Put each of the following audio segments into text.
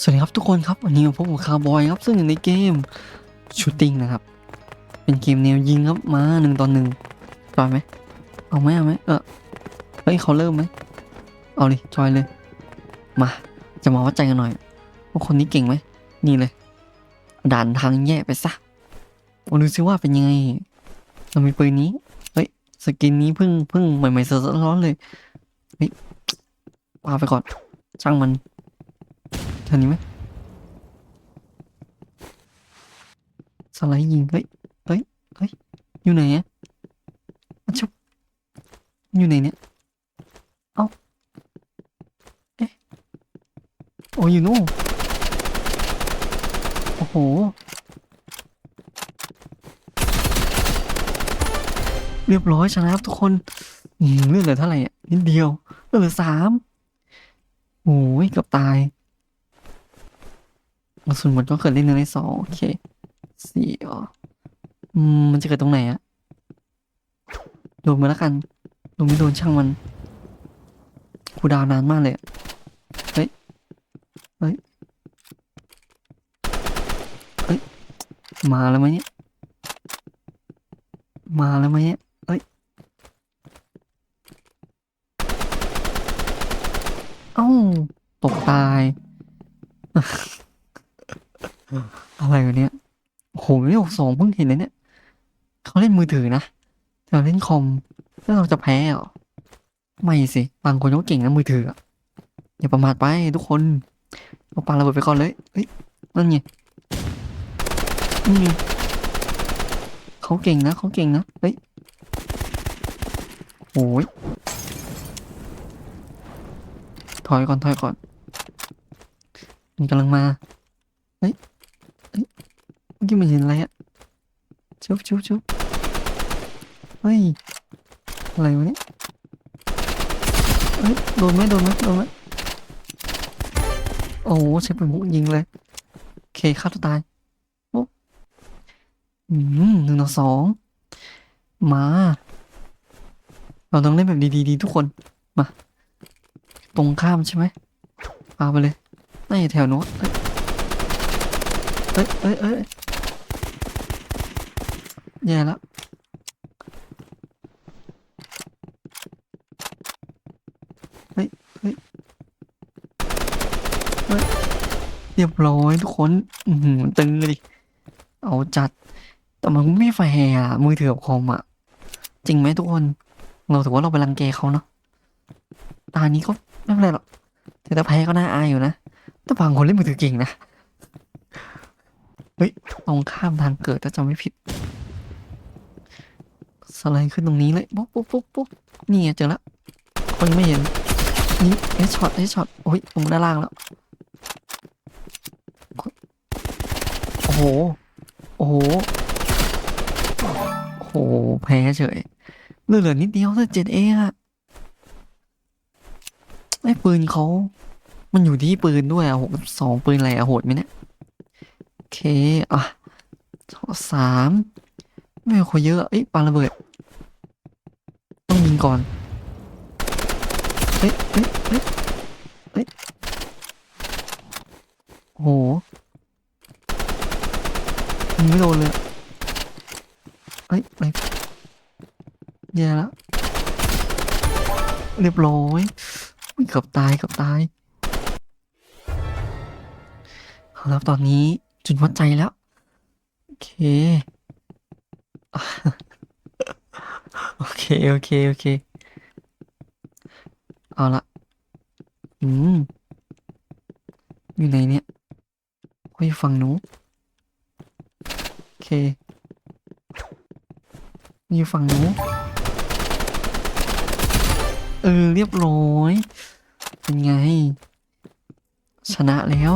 สวัสดีครับทุกคนครับวันนี้มาพบกับคาร์บอยครับซึ่งอยู่ในเกมชูตติ้งนะครับ เป็นเกมแนวยิงครับมาหนึ่งต่อหนึ่งจอยไหมเอาไหมเอาไหมเออเฮ้ยเขาเริ่มไหมเอาเลยจอยเลย มาจะมาวัดใจกันหน่อยว่าคนนี้เก่งไหมนี่เลย ด่านทางแย่ไปซะมาดูซิว่าเป็นยังไงเรามีปืนนี้เฮ้ยสกินนี้เพิ่งเพิ่งใหม่ๆสดๆร้อนเลยเฮ้ยปาไปก่อนช่างมันางนี้ไหมสไลด์ยิงเฮ้ยเฮ้ยเฮ้ยอยู่ไหนอะอะชุบอยู่ไหนเนี่ยเอ้าเอ๊ะโอ้ยอยู่นู่นโอ้โหเรียบร้อยชนะครับทุกคนเลือดเหลือเท่าไหร่อะนิดเดียวเหลือสามโอ้ยกือบตาย กระสุนหมดก็เกิดเล่นเนื้อในสองโอเคสี่อ๋ออืมมันจะเกิดตรงไหนอะโดนมาแล้วกันโดนไม่โดนช่างมันกูดาวนานมากเลยเฮ้ยเฮ้ยเฮ้ยมาแล้วไหมเนี่ยมาแล้วไหมเนี่ยเฮ้ยเอ้าตกตาย อะไรวะเนี่ยโอ้โหไม่ออกสองเพิ่งเห็นเลยเนี่ย เขาเล่นมือถือนะแต่เราเล่นคอม แล้วเราจะแพ้เหรอ ไม่สิ บางคนเขาเก่งนะมือถืออย่าประมาทไปทุกคนเอาปาระเบิดไปก่อนเลย เฮ้ย นั่นไงนี่ไงเขาเก่งนะเขาเก่งนะ เฮ้ยโอ้ยถอยก่อนถอยก่อนมันกำลังมา เฮ้ย เฮ้ยเมื่อกี้มันเห็นอะไรอะชุบชุบชุบเฮ้ย อะไรวะเนี่ยเฮ้ย โดนไหมโดนไหมโดนไหมโอ้โหใช้ปืนพกยิงเลย โอเคฆ่าตัวตายโอ้อืมหนึ่งต่อสอง มา เราต้องเล่นแบบดีๆดีทุกคน มา ตรงข้ามใช่ไหมปาไปเลยน่าจะแถวโน้น เอ้ยเอ้ยเอ้ยอยแย่แล้วเฮ้ยเฮ้ยเฮ้ยเรียบร้อยทุกคนอือหือตึงเลยดิเอาจัด แต่มันไม่แฟร์อะมือถือกับคอมอะจริงไหมทุกคน เราถือว่าเราไปรังแกเขาเนาะตานี้ก็ไม่เป็นไรหรอกแต่แพ้ก็น่าอายอยู่นะแต่บางคนเล่นมือถือเก่งนะ เฮ้ยตรงข้ามทางเกิดถ้าจำไม่ผิด สไลด์ขึ้นตรงนี้เลยปุ๊บปุ๊บปุ๊บปุ๊บนี่ไงเจอแล้วคนยังไม่เห็น นี่เอช็อตเอช็อตโอ้ยลงด้านล่างแล้ว โอ้โห โอ้โห โอ้โห แพ้เฉยเหลือเหลือนิดเดียวแต่เจ็ดเองอะไอ้ปืนเขา มันอยู่ที่ปืนด้วยอะหกสองปืนอะไรอะโหดไหมเนี่ย เค อะสามไม่เอาคนเยอะเอ้ยปาระเบิด ต้องยิงก่อน เฮ้ยเฮ้ยเฮ้ยเฮ้ยโอ้โหยิงไม่โดนเลยเฮ้ยไปแย่แล้ว เรียบร้อยเกือบตายเกือบตายเอาแล้วตอนนี้ จุดวัดใจแล้ว โอเค โอเค โอเค โอเค เอาละอืมอยู่ไหนเนี่ยคุยฝั่งหนูนโอเคอยู่ฝั่งหนูนเออ เรียบร้อย เป็นไง ชนะแล้ว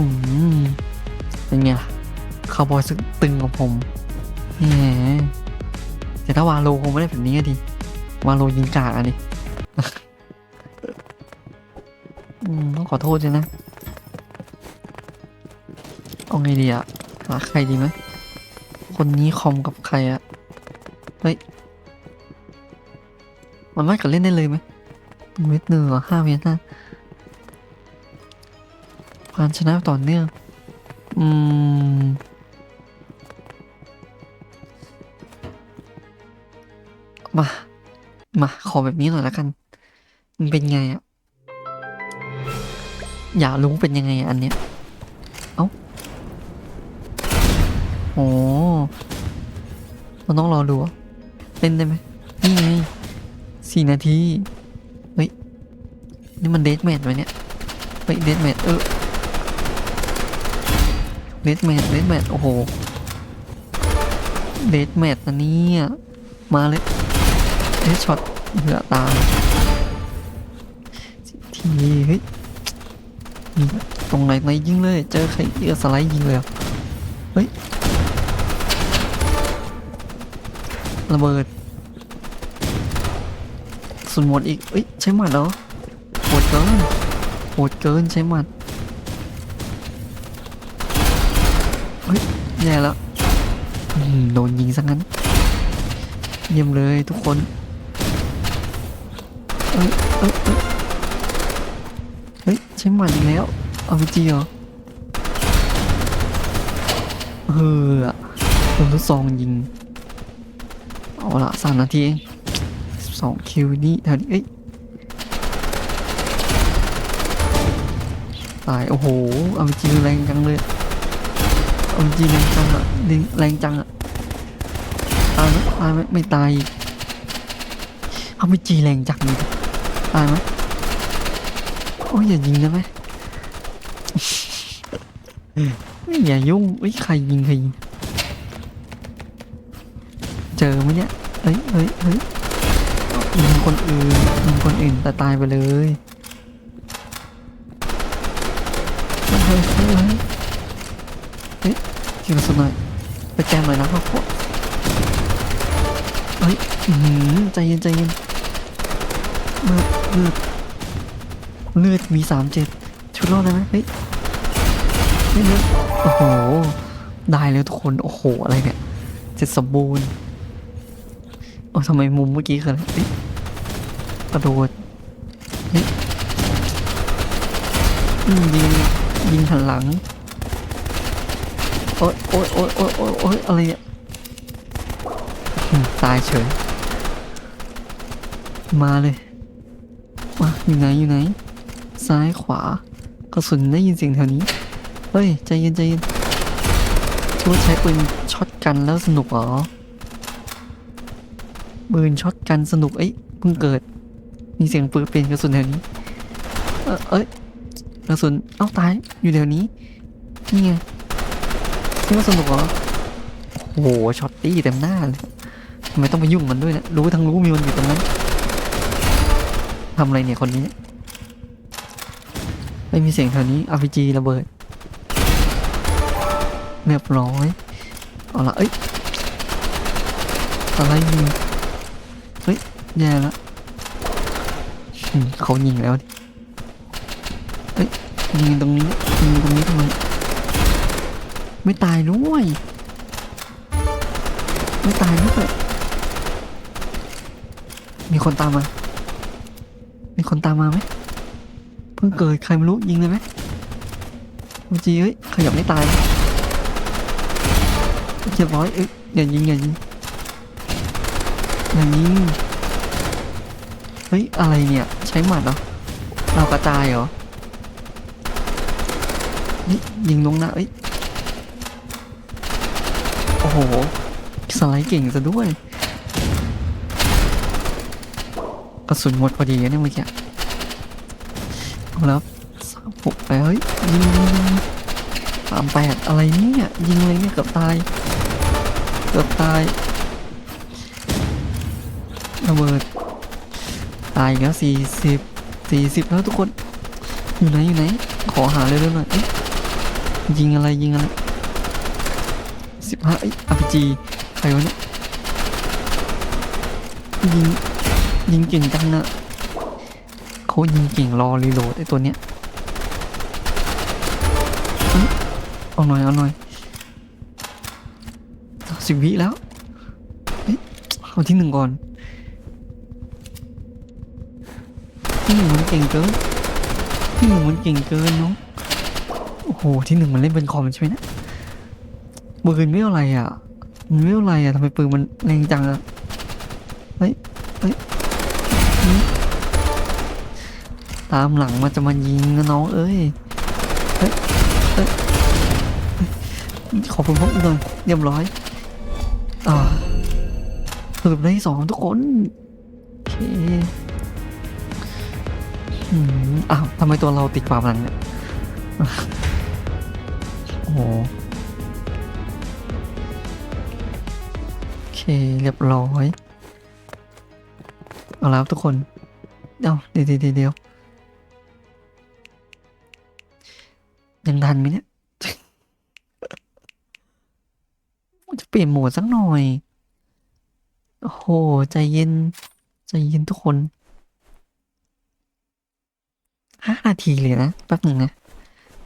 อืมเป็นไงล่ะคาวบอยซึ่งตึงของผมแหมแต่ถ้าวาโลคงไม่ได้แบบนี้ดิวาโลยิงกากอะดิอืมต้องขอโทษด้วยนะ เอาไงดีอะหาใครดีไหมคนนี้คอมกับใครอะเฮ้ย มันไม่กับเล่นได้เลยไหมเวทหนึ่งหรอห้าเวทนะ การชนะต่อเนื่อง อืม มา มา ขอแบบนี้หน่อยละกัน มันเป็นไงอะอยากรู้เป็นยังไงอันเนี้ย เอ้า โอ้มันต้องรอดูเล่นได้ไหม นี่ไงสี่นาที เฮ้ย นี่มันเดทแมทไหมเนี่ย เฮ้ย เดทแมทเออ เดทแมทเดทแมทโอ้โหเดทแมทอันนี้อะมาเลยเดทช็อตเหลือตาทีเฮ้ยตรงไหนไหนยิงเลย เจอใครเออสไลด์ยิงเลยเฮ้ยระเบิดสุนหมดอีกเอ้ยใช้หมัดเหรอโหดเกินโหดเกินใช้หมัด แย่แล้วโดนยิงซะงั้น เยี่ยมเลยทุกคนเอ้ยเอ้ยเฮ้ยใช้หมัดอีกแล้วเอาไปจีเหรอเออโดนลูกซองยิง เอาละสามนาทีเองสองคิวนี่แถวนี้เอ้ยตาย โอ้โหเอาไปจีแรงจังเลย เอาจริงแรงจังอะแรงแรงจังอะตายไหมตายไหมไม่ตายเอาไปจีแรงจังเลยตายไหมโอ้ยอย่ายิงได้ไหมไม่อย่ายุ่งเอ้ยใครยิงใครยิงเจอไหมเนี่ยเฮ้ยเฮ้ยเฮ้ยยิงคนอื่นยิงคนอื่นแต่ตายไปเลยเฮ้ยเฮ้ย เฮ้ยเฮ้ยยิงกระสุนหน่อยไปแจมหน่อยนะครับพวกเฮ้ยหือใจเย็นใจเย็นเลือดเลือดเลือดมีสามเจ็ดชุดรอดได้ไหมเฮ้ยเฮ้ยเลือดโอ้โห ได้แล้วทุกคน โอ้โห อะไรเนี่ย เจ็ดสมบูรณ์โอ้ทำไมมุมเมื่อกี้คืออะไรกระโดดเฮ้ยยิงยิงหันหลัง โอ๊ยโอ๊ยโอ๊ยโอ๊ยโอ๊ยโอ๊ยอะไรเนี่ยตายเฉย มาเลยมาอยู่ไหนอยู่ไหน ซ้ายขวากระสุนได้ยินเสียงแถวนี้ เฮ้ย ใจเย็นใจเย็นคิดว่าใช้ปืนช็อตกันแล้วสนุกเหรอปืนช็อตกันสนุกเอ้ยเพิ่งเกิด มีเสียงปืนเป็นกระสุนแถวนี้ เออเอ้ยกระสุนเอ้าตายอยู่แถวนี้นี่ไง คิดว่าสนุกเหรอโอ้โหช็อตตี้เต็มหน้าเลยทำไมต้องไปยุ่งมันด้วยเนะรู้ทั้งรู้มีมันอยู่ตรงนั้นทำอะไรเนี่ยคนนี้ ไม่มีเสียงแถวนี้ RPG ระเบิดเรียบร้อยเอาละเอ้ยอะไรยิงเฮ้ยแย่ละเขายิงแล้วดิเอ้ยยิงตรงนี้ยิงตรงนี้ทำไม ไม่ตายด้วย ไม่ตายด้วยมีคนตามมา มีคนตามมาไหมเพิ่งเกิดใครไม่รู้ยิงเลยไหมเมื่อกี้เอ้ยขยับไม่ตายเรียบร้อยเอ้ยอย่ายิงอย่ายิงอย่ายิงเฮ้ยอะไรเนี่ยใช้หมัดเหรอเรากระจายเหรอนี่ยิงลงน้าเอ้ย หสไลด์เก่งซะด้วย กระสุนหมดพอดีเนี่ยเมื่อกี้เอาแล้วสามหกไปเฮ้ยยิงสามแปดอะไรเนี่ยยิงอะไรเนี่ยเกือบตาย เกือบตายระเบิดตายแล้วสี่สิบสี่สิบแล้วทุกคน อยู่ไหนอยู่ไหน ขอหาเลยเรื่อยๆหน่อยยิงอะไรยิงอะไร สิบห้าอ้ยอาร์พีจีใครวะเนี่ยยิงยิงเก่งจังนะเขายิงเก่งรอรีโหลดไอ้ตัวเนี้ยเอาหน่อยเอาหน่อยสิบวิแล้วเอาที่หนึ่งก่อนที่หนึ่งมันเก่งเกินที่หนึ่งมันเก่งเกินเนาะโอ้โหที่หนึ่งมันเล่นเป็นคอมใช่ไหมนะ ปืนไม่อะไรอะมันไม่อะไรอะทำไมปืนมันแรงจังอะเฮ้ยเฮ้ยตามหลังมันจะมายิงนะน้องเอ้ยเฮ้ยเฮ้ยขอบคุณพวกหน่อยเรียบร้อยอ่าสรุปได้สองทุกคนโอเคอืมอ้าวทำไมตัวเราติดความหลังเนี่ยโอ้โห เคเรียบร้อย เอาแล้วทุกคน เดี๋ยวเดี๋ยวเดี๋ยวยังทันไหมเนี่ย จะเปลี่ยนโหมดสักหน่อย โอ้โห ใจเย็น ใจเย็นทุกคนห้านาทีเลยนะ แป๊บหนึ่งนะ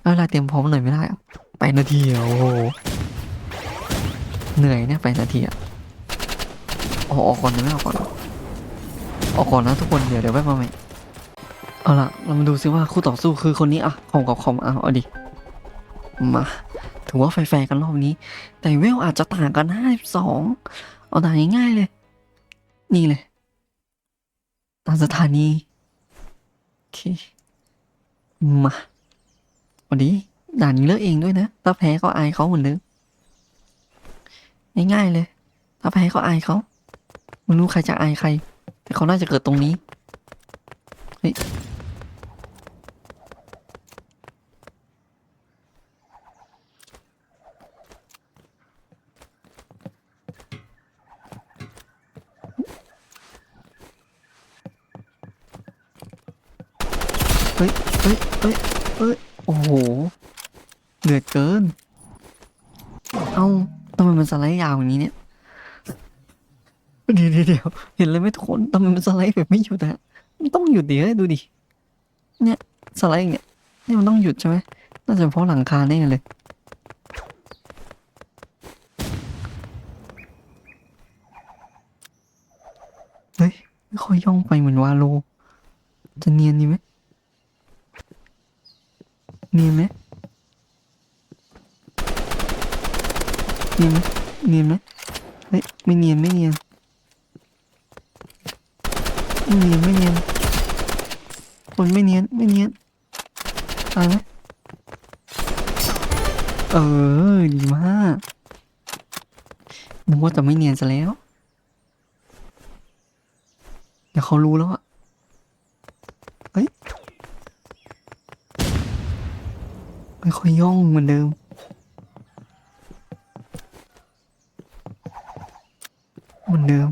เวลาเตรียมพร้อมหน่อยไม่ได้หรอไปนาทีโอ้โห เหนื่อยเนี่ย ไปนาทีอะ ออกออกก่อนนะไม่ออกก่อนออกก่อนนะทุกคนเดี๋ยวเดี๋ยวแวะมาใหม่เอาล่ะเรามาดูซิว่าคู่ต่อสู้คือคนนี้อะคอมกับคอมเอาเอาดิมาถือว่าแฟร์กันรอบนี้ แต่เวลอาจจะต่างกันห้าสองเอาต่างง่ายๆเลย นี่เลยตามสถานีโอเคมาวันนี้ด่านนี้เลือกเองด้วยนะ ถ้าแพ้ก็อายเขาเหมือนเดิมง่ายๆเลย ถ้าแพ้ก็อายเขา ไม่รู้ใครจะอายใคร แต่เขาน่าจะเกิดตรงนี้ เฮ้ย เฮ้ย เฮ้ย เฮ้ย เฮ้ย โอ้โห เดือดเกิน เอ้าทำไมมันสไลด์ยาวอย่างนี้เนี่ย เดี๋ยวเดี๋ยวเดียวเห็นเลยไหมทุกคนทำไมมันสไลด์แบบไม่หยุดอะมันต้องหยุดดิเฮ้ยดูดิ เนี่ยสไลด์อย่างเงี้ยนี่มันต้องหยุดใช่ไหมน่าจะเพราะหลังคาแน่เลย เฮ้ย ไม่ค่อยย่องไปเหมือนวาโล จะเนียนดีไหมเนียนไหมเนียนไหมเนียนไหมเฮ้ยไม่เนียนไม่เนียน ไม่เนียนไม่เนียนคนไม่เนียนไม่เนียนตายไหมเออ ดีมากนึกว่าจะไม่เนียนซะแล้ว เดี๋ยวเขารู้แล้วอะเฮ้ยไม่ค่อยย่องเหมือนเดิมเหมือนเดิม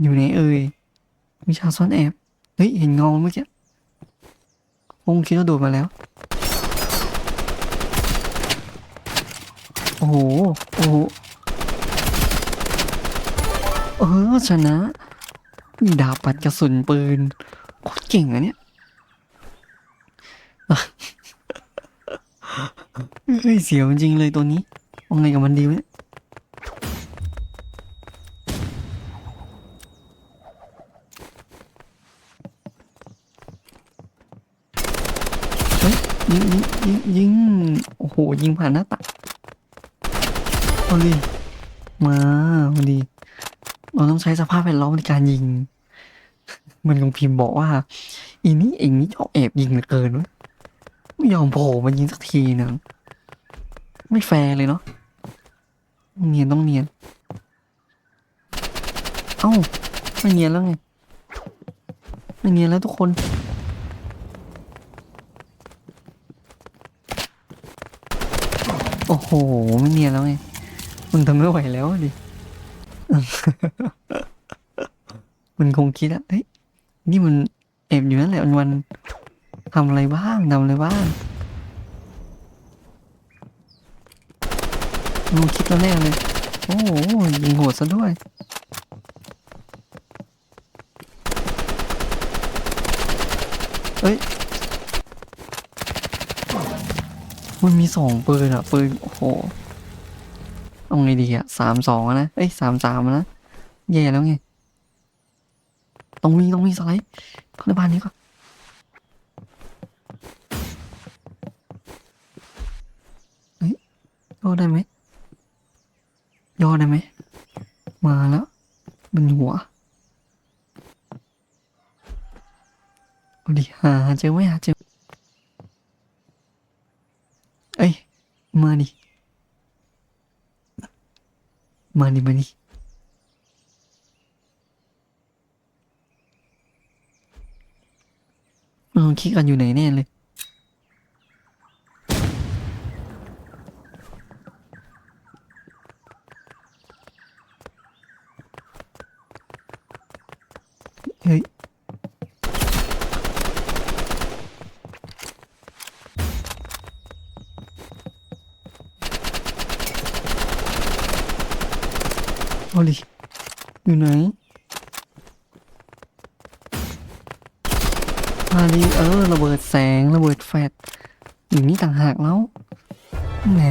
อยู่ไหนเอ่ยวิชาซ่อนแอบ เฮ้ย เห็นเงาเมื่อกี้คงคิดว่าโดดมาแล้ว โอ้โห โอ้โห เออ ชนะ ดาบปัดกระสุนปืน โคตรเก่งอะเนี่ยเฮ้ย เสียวจริงเลยตัวนี้เอาไงกับมันดีวะเนี่ยเฮ้ยยิงยิงยิงยิงโอ้โห ยิงผ่านหน้าต่างเอาดิมาเอาดิเราต้องใช้สภาพแวดล้อมในการยิงมันคงพิมพ์บอกว่า อีนี้เองนี่ชอบแอบยิงเหลือเกินวะไม่ยอมโผล่มายิงสักทีหนึงไม่แฟร์เลยเนาะเนียนต้องเนียน เอ้าไม่เนียนแล้วไงไม่เนียนแล้วทุกคน โอ้โหไม่เนียนแล้วไงมึงทำไม่ไหวแล้วดิ มันคงคิดอะเฮ้ยนี่มันแอบอยู่นั่นแหละวันทำอะไรบ้างทำอะไรบ้างมันคิดแล้วแน่เลย โอ้โหยิงโหดซะด้วยเอ้ย มันมีสองปืนอะปืน โอ้โหเอาไงดีอะสามสองนะเอ้ยสามสามนะแย่แล้วไงต้องมีต้องมีสไลด์เข้าในบ้านนี้ก่อนย่อได้ไหมย่อได้ไหมมาแล้วบนหัวเอาดิหาหาเจอไหมหาเจอ เอ้ย มาดิ มานี่มาดิเราคิดกันอยู่ไหนแน่เลยเฮ้ย เอาดิอยู่ไหนมาดิเออระเบิดแสงระเบิดแฟลชอยู่นี่ต่างหากแล้วแหม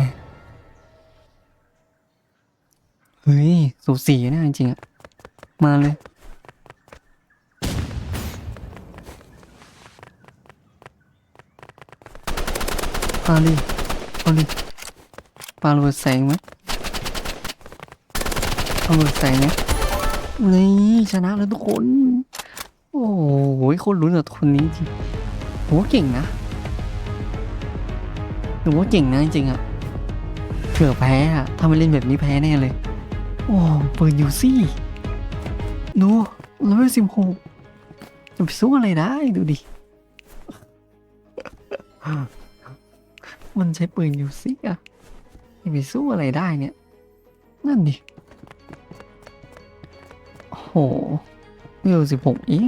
เฮ้ยสูสีนี่จริงๆอะมาเลย ปาดิเอาดิปาระเบิดแสงไหม เอาระเบิดแสงไหมนี่ชนะแล้วทุกคน โอ้โหคนลุ้นกับคนนี้จริงผมว่าเก่งนะผมว่าเก่งนะจริงอะเผื่อแพ้อะถ้าไม่เล่นแบบนี้แพ้แน่เลย โอ้เปิดอยู่ซี่ดูแล้วไม่สิบหกจะไปสู้อะไรได้ดูดิ มันใช้ปืนอยู่ซี่อะจะไปสู้อะไรได้เนี่ย นั่นดิ โอ้โหเวสิบหกเอง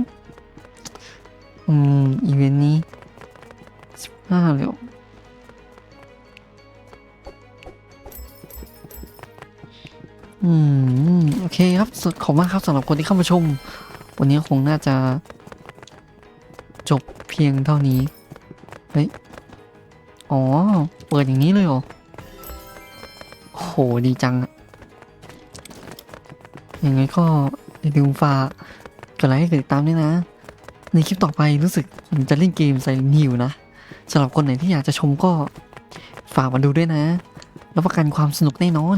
อืม อีเวนต์นี้สิบห้าเลยเหรออืม โอเคครับสุดขอบคุณมากครับสำหรับคนที่เข้ามาชม วันนี้คงน่าจะ จบเพียงเท่านี้ เฮ้ย อ๋อ เปิดอย่างนี้เลยเหรอโอ้โหดีจังอะยังไงก็ อย่าลืมฝากกดไลค์ให้กดติดตามด้วยนะ ในคลิปต่อไปรู้สึกผมจะเล่นเกมใส่นิวนะสำหรับคนไหนที่อยากจะชมก็ฝากมาดูด้วยนะรับประกันความสนุกแน่นอน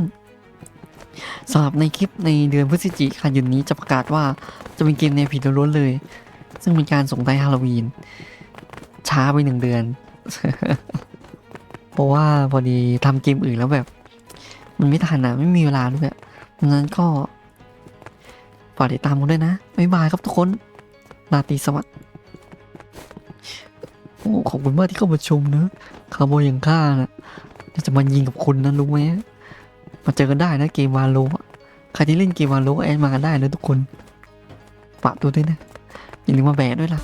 สำหรับในคลิปในเดือนพฤศจิกายนนี้จะประกาศว่าจะเป็นเกมแนวผีล้วนเลย ซึ่งเป็นการส่งท้ายฮาโลวีน ช้าไปหนึ่งเดือน เพราะว่าพอดีทำเกมอื่นแล้วแบบ มันไม่ทันอะไม่มีเวลาด้วยอะดังนั้นก็ ฝากติดตามกันด้วยนะบ๊ายบายครับทุกคนราตรีสวัสดิ์โอ้ขอบคุณมากที่เข้ามาชมนะคาร์โบอยอย่างข้านะจะมายิงกับคุณนะรู้ไหมมาเจอกันได้นะเกมวาโลใครที่เล่นเกมวาโลก็แอดมากันได้เลยทุกคนฝากตัวด้วยนะอย่าลืมมาแบะด้วยล่ะ